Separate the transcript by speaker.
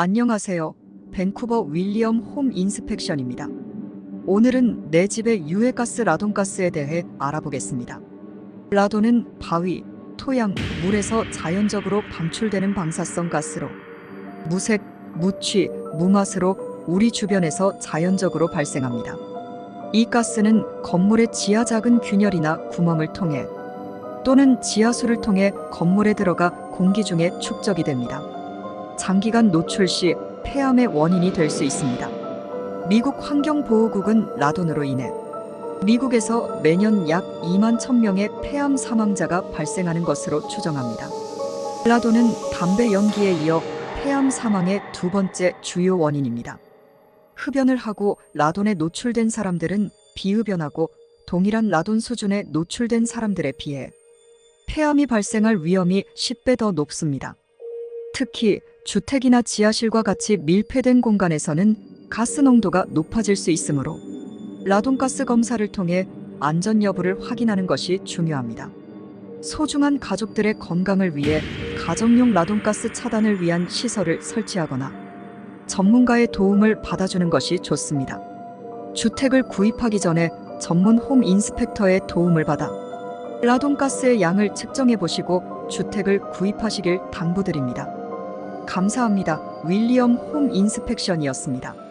Speaker 1: 안녕하세요. 밴쿠버 윌리엄 홈 인스펙션입니다. 오늘은 내 집의 유해가스 라돈가스에 대해 알아보겠습니다. 라돈은 바위, 토양, 물에서 자연적으로 방출되는 방사성 가스로 무색, 무취, 무맛으로 우리 주변에서 자연적으로 발생합니다. 이 가스는 건물의 지하 작은 균열이나 구멍을 통해 또는 지하수를 통해 건물에 들어가 공기 중에 축적이 됩니다. 장기간 노출 시 폐암의 원인이 될 수 있습니다. 미국 환경보호국은 라돈으로 인해 미국에서 매년 약 2만 1000명의 폐암 사망자가 발생하는 것으로 추정합니다. 라돈은 담배 연기에 이어 폐암 사망의 두 번째 주요 원인입니다. 흡연을 하고 라돈에 노출된 사람들은 비흡연하고 동일한 라돈 수준에 노출된 사람들에 비해 폐암이 발생할 위험이 10배 더 높습니다. 특히 주택이나 지하실과 같이 밀폐된 공간에서는 가스 농도가 높아질 수 있으므로 라돈가스 검사를 통해 안전 여부를 확인하는 것이 중요합니다. 소중한 가족들의 건강을 위해 가정용 라돈가스 차단을 위한 시설을 설치하거나 전문가의 도움을 받아주는 것이 좋습니다. 주택을 구입하기 전에 전문 홈 인스펙터의 도움을 받아 라돈가스의 양을 측정해 보시고 주택을 구입하시길 당부드립니다. 감사합니다. 윌리엄 홈 인스펙션이었습니다.